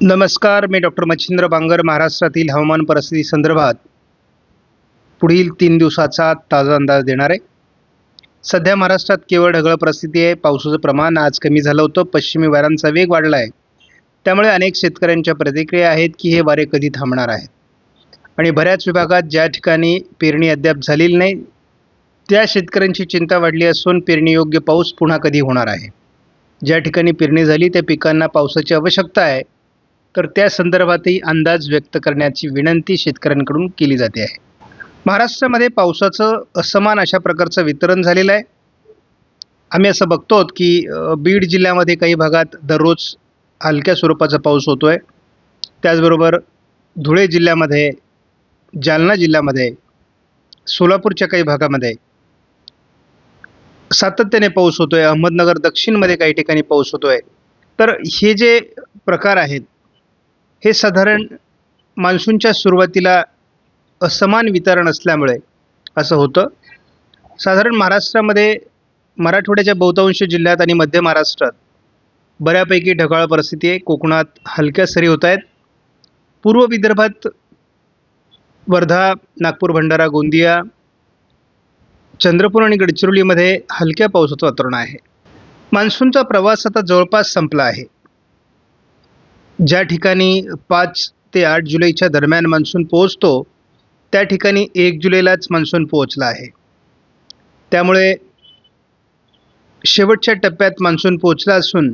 नमस्कार मी डॉक्टर मच्छिंद्र बांगर महाराष्ट्रातील हवामान परिस्थिती संदर्भात पुढील तीन दिवसाचा ताजा अंदाज देणार आहे. सध्या महाराष्ट्रात केवळ ढगळ परिस्थिती आहे पावसाचं प्रमाण आज कमी झालं होतं पश्चिमी वाऱ्यांचा वेग वाढला आहे त्यामुळे अनेक शेतकऱ्यांच्या प्रतिक्रिया आहेत की हे वारे कधी थांबणार आहेत. आणि बऱ्याच विभागात ज्या ठिकाणी पेरणी अद्याप झालेली नाही त्या शेतकऱ्यांची चिंता वाढली असून पेरणीयोग्य पाऊस पुन्हा कधी होणार आहे. ज्या ठिकाणी पेरणी झाली त्या पिकांना पावसाची आवश्यकता आहे. तर त्या संदर्भातही अंदाज व्यक्त करण्याची विनंती शेतकऱ्यांकडून केली जाते आहे. महाराष्ट्रामध्ये पावसाचं असमान अशा प्रकारचं वितरण झालेलं आहे. आम्ही असं बघतो की बीड जिल्ह्यामध्ये काही भागात दररोज हलक्या स्वरूपाचा पाऊस होतो आहे त्याचबरोबर धुळे जिल्ह्यामध्ये जालना जिल्ह्यामध्ये सोलापूरच्या काही भागामध्ये सातत्याने पाऊस होतो आहे अहमदनगर दक्षिणमध्ये काही ठिकाणी पाऊस होतो आहे तर हे जे प्रकार आहेत हे साधारण मान्सूनच्या सुरुवातीला असमान वितरण असल्यामुळे असं होतं. साधारण महाराष्ट्रामध्ये मराठवाड्याच्या बहुतांश जिल्ह्यात आणि मध्य महाराष्ट्रात बऱ्यापैकी ढगाळ परिस्थिती आहे. कोकणात हलक्या सरी होत आहेत. पूर्व विदर्भात वर्धा नागपूर भंडारा गोंदिया चंद्रपूर आणि गडचिरोलीमध्ये हलक्या पावसाचं वातावरण आहे. मान्सूनचा प्रवास आता जवळपास संपला आहे. ज्या ठिकाणी पाच ते आठ जुलैच्या दरम्यान मान्सून पोहोचतो त्या ठिकाणी एक जुलैलाच मान्सून पोहोचला आहे. त्यामुळे शेवटच्या टप्प्यात मान्सून पोहोचला असून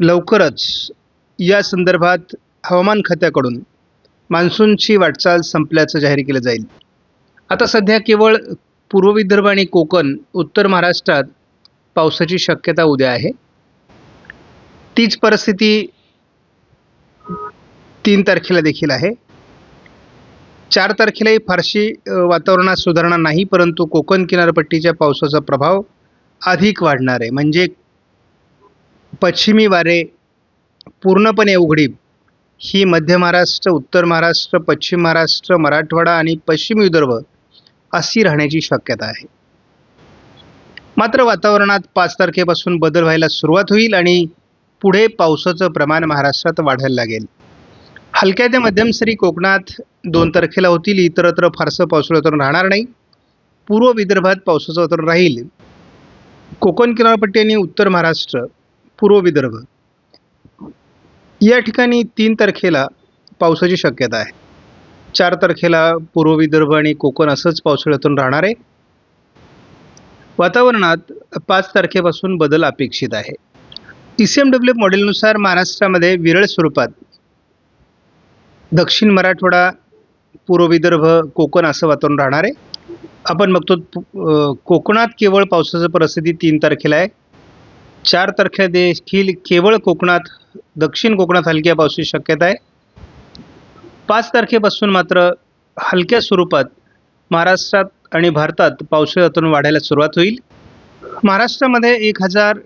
लवकरच या संदर्भात हवामान खात्याकडून मान्सूनची वाटचाल संपल्याचं जाहीर केलं जाईल. आता सध्या केवळ पूर्व विदर्भ आणि कोकण उत्तर महाराष्ट्रात पावसाची शक्यता उद्या आहे. तीच परिस्थिती तीन तारखेला देखील आहे. चार तारखेलाही फारशी वातावरणात सुधारणा नाही परंतु कोकण किनारपट्टीच्या पावसाचा प्रभाव अधिक वाढणार आहे. म्हणजे पश्चिमी वारे पूर्णपणे उघडीप. ही मध्य महाराष्ट्र उत्तर महाराष्ट्र पश्चिम महाराष्ट्र मराठवाडा आणि पश्चिम विदर्भ अशी राहण्याची शक्यता आहे. मात्र वातावरणात पाच तारखेपासून बदल व्हायला सुरुवात होईल आणि पुढे पावसाचं प्रमाण महाराष्ट्रात वाढायला लागेल. हलक्या ते मध्यम सरी कोकणात दोन तारखेला होतील. इतरत्र फारसं पावसाळ्यातून वातावरण राहणार नाही. पूर्व विदर्भात पावसाचं वातावरण राहील. कोकण किनारपट्टी आणि उत्तर महाराष्ट्र पूर्व विदर्भ. या ठिकाणी तीन तारखेला पावसाची शक्यता आहे. चार तारखेला पूर्व विदर्भ आणि कोकण असंच पावसाळ्यातून राहणार आहे. वातावरणात पाच तारखेपासून बदल अपेक्षित आहे. ई सी एम डब्ल्यू मॉडेलनुसार महाराष्ट्रामध्ये विरळ स्वरूपात दक्षिण मराठवाडा पूर्व विदर्भ कोकण असं वातावरण राहणार आहे. आपण बघतो कोकणात केवळ पावसाचं परिस्थिती तीन तारखेला आहे. चार तारखेला देखील केवळ कोकणात दक्षिण कोकणात हलक्या पावसाची शक्यता आहे. पाच तारखेपासून मात्र हलक्या स्वरूपात महाराष्ट्रात आणि भारतात पावसाळी वातावरण वाढायला सुरुवात होईल. महाराष्ट्रामध्ये एक हजार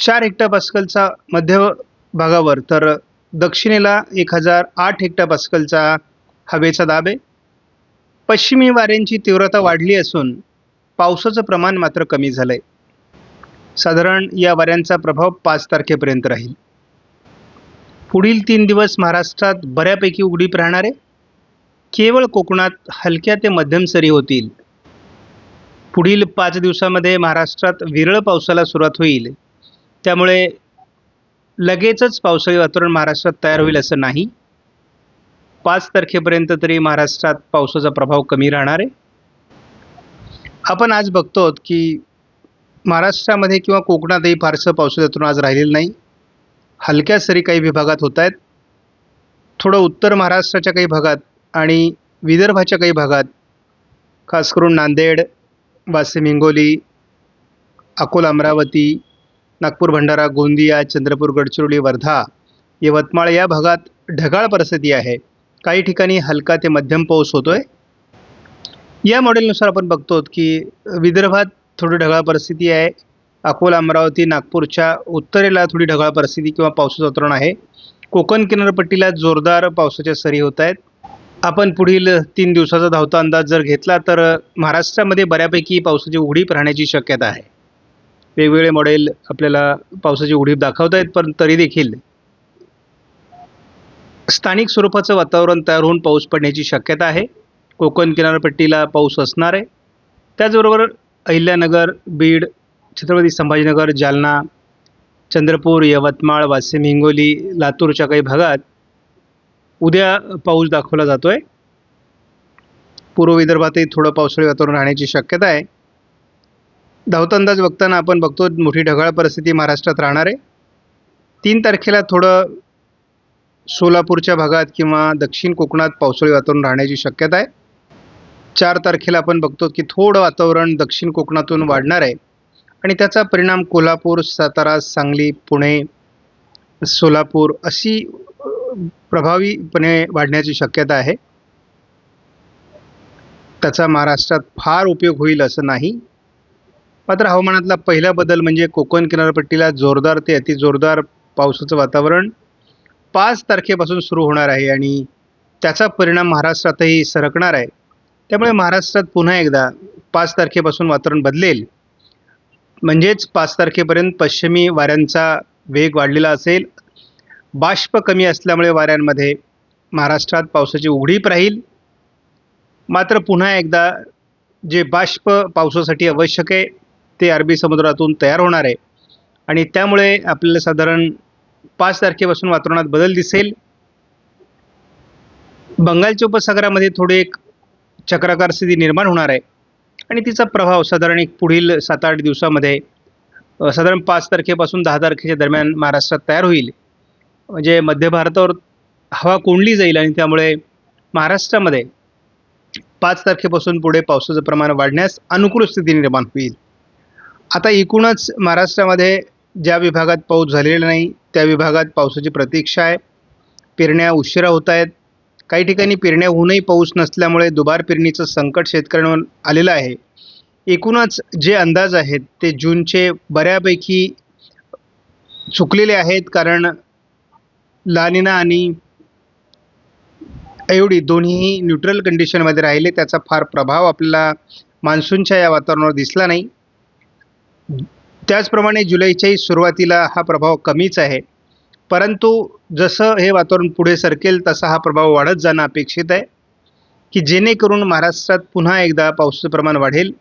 चार हेक्टरपास्कलचा मध्य भागावर तर दक्षिणेला एक हजार आठ हेक्टरपास्कलचा हवेचा दाब आहे. पश्चिमी वाऱ्यांची तीव्रता वाढली असून पावसाचं प्रमाण मात्र कमी झालं आहे साधारण या वाऱ्यांचा प्रभाव पाच तारखेपर्यंत राहील. पुढील तीन दिवस महाराष्ट्रात बऱ्यापैकी उघडीप राहणार आहे. केवळ कोकणात हलक्या ते मध्यम सरी होतील. पुढील पाच दिवसामध्ये महाराष्ट्रात विरळ पावसाला सुरुवात होईल. त्यामुळे लगेचच पावसाळी वातावरण महाराष्ट्रात तयार होईल असं नाही. पाच तारखेपर्यंत तरी महाराष्ट्रात पावसाचा प्रभाव कमी राहणार आहे. आपण आज बघतो की महाराष्ट्रामध्ये किंवा कोकणातही फारसं पावसाचं वातावरण आज राहिलेलं नाही. हलक्या सरी काही विभागात होत आहेत. थोडं उत्तर महाराष्ट्राच्या काही भागात आणि विदर्भाच्या काही भागात खास करून नांदेड वाशिम हिंगोली अकोला अमरावती नागपूर भंडारा गोंदिया चंद्रपूर गडचिरोली वर्धा यवतमाळ या भागात ढगाळ परिस्थिती आहे. काही ठिकाणी हलका ते मध्यम पाऊस होतो आहे या मॉडेलनुसार आपण बघतो की विदर्भात थोडी ढगाळ परिस्थिती आहे. अकोला अमरावती नागपूरच्या उत्तरेला थोडी ढगाळ परिस्थिती किंवा पावसाचं वातावरण आहे. कोकण किनारपट्टीला जोरदार पावसाच्या सरी होत आहेत. आपण पुढील तीन दिवसाचा धावता अंदाज जर घेतला तर महाराष्ट्रामध्ये बऱ्यापैकी पावसाची उघडीप राहण्याची शक्यता आहे. वेगवेगळे मॉडेल आपल्याला पावसाची उडीप दाखवत आहेत पण तरी देखील स्थानिक स्वरूपाचं वातावरण तयार होऊन पाऊस पडण्याची शक्यता आहे. कोकण किनारपट्टीला पाऊस असणार आहे. त्याचबरोबर अहिल्यानगर बीड छत्रपती संभाजीनगर जालना चंद्रपूर यवतमाळ वाशिम हिंगोली लातूरच्या काही भागात उद्या पाऊस दाखवला जातो आहे पूर्व विदर्भातही थोडं पावसाळी वातावरण राहण्याची शक्यता आहे. धावता अंदाज बघताना आपण बघतो मोठी ढगाळ परिस्थिती महाराष्ट्रात राहणार आहे. तीन तारखेला थोडं सोलापूरच्या भागात किंवा दक्षिण कोकणात पावसाळी वातावरण राहण्याची शक्यता आहे. चार तारखेला आपण बघतो की थोडं वातावरण दक्षिण कोकणातून वाढणार आहे. आणि त्याचा परिणाम कोल्हापूर सातारा सांगली पुणे सोलापूर अशी प्रभावीपणे वाढण्याची शक्यता आहे. त्याचा महाराष्ट्रात फार उपयोग होईल असं नाही. मात्र हवामानातला पहिला बदल म्हणजे कोकण किनारपट्टीला जोरदार ते अतिजोरदार पावसाचं वातावरण. पाच तारखेपासून सुरू होणार आहे आणि त्याचा परिणाम महाराष्ट्रातही सरकणार आहे. त्यामुळे महाराष्ट्रात पुन्हा एकदा पाच तारखेपासून वातावरण बदलेल. म्हणजेच पाच तारखेपर्यंत पश्चिमी वाऱ्यांचा वेग वाढलेला असेल. बाष्प कमी असल्यामुळे वाऱ्यांमध्ये महाराष्ट्रात पावसाची उघडीप राहील. मात्र पुन्हा एकदा जे बाष्प पावसासाठी आवश्यक आहे ते अरबी समुद्रातून तयार होणार आहे. आणि त्यामुळे आपल्याला साधारण पाच तारखेपासून वातावरणात बदल दिसेल. बंगालच्या उपसागरामध्ये थोडी एक चक्राकार स्थिती निर्माण होणार आहे. आणि तिचा प्रभाव साधारण एक पुढील सात आठ दिवसामध्ये साधारण पाच तारखेपासून दहा तारखेच्या दरम्यान महाराष्ट्रात तयार होईल. म्हणजे मध्य भारतावर हवा कोंडली जाईल आणि त्यामुळे महाराष्ट्रामध्ये पाच तारखेपासून पुढे पावसाचं प्रमाण वाढण्यास अनुकूल स्थिती निर्माण होईल. आता एकूणच महाराष्ट्रामध्ये ज्या विभागात पाऊस झालेला नाही त्या विभागात पावसाची प्रतीक्षा आहे. पेरण्या उशिरा होत आहेत. काही ठिकाणी पेरण्या होऊनही पाऊस नसल्यामुळे दुबार पेरणीचं संकट शेतकऱ्यांवर आलेलं आहे. एकूणच जे अंदाज आहेत ते जूनचे बऱ्यापैकी चुकलेले आहेत कारण लानिना आणि एवढी दोन्हीही न्यूट्रल कंडिशनमध्ये राहिले त्याचा फार प्रभाव आपल्याला मान्सूनच्या या वातावरणावर दिसला नाही. त्याचप्रमाणे जुलैच्याही सुरुवातीला हा प्रभाव कमीच आहे. परंतु जसं हे वातावरण पुढे सरकेल तसा हा प्रभाव वाढत जाणं अपेक्षित आहे. की जेणेकरून महाराष्ट्रात पुन्हा एकदा पावसाचं प्रमाण वाढेल.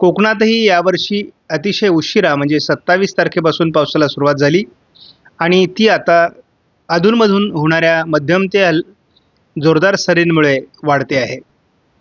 कोकणातही यावर्षी अतिशय उशिरा म्हणजे सत्तावीस तारखेपासून पावसाला सुरुवात झाली. आणि ती आता अधूनमधून होणाऱ्या मध्यम ते हल जोरदार सरींमुळे वाढते आहे.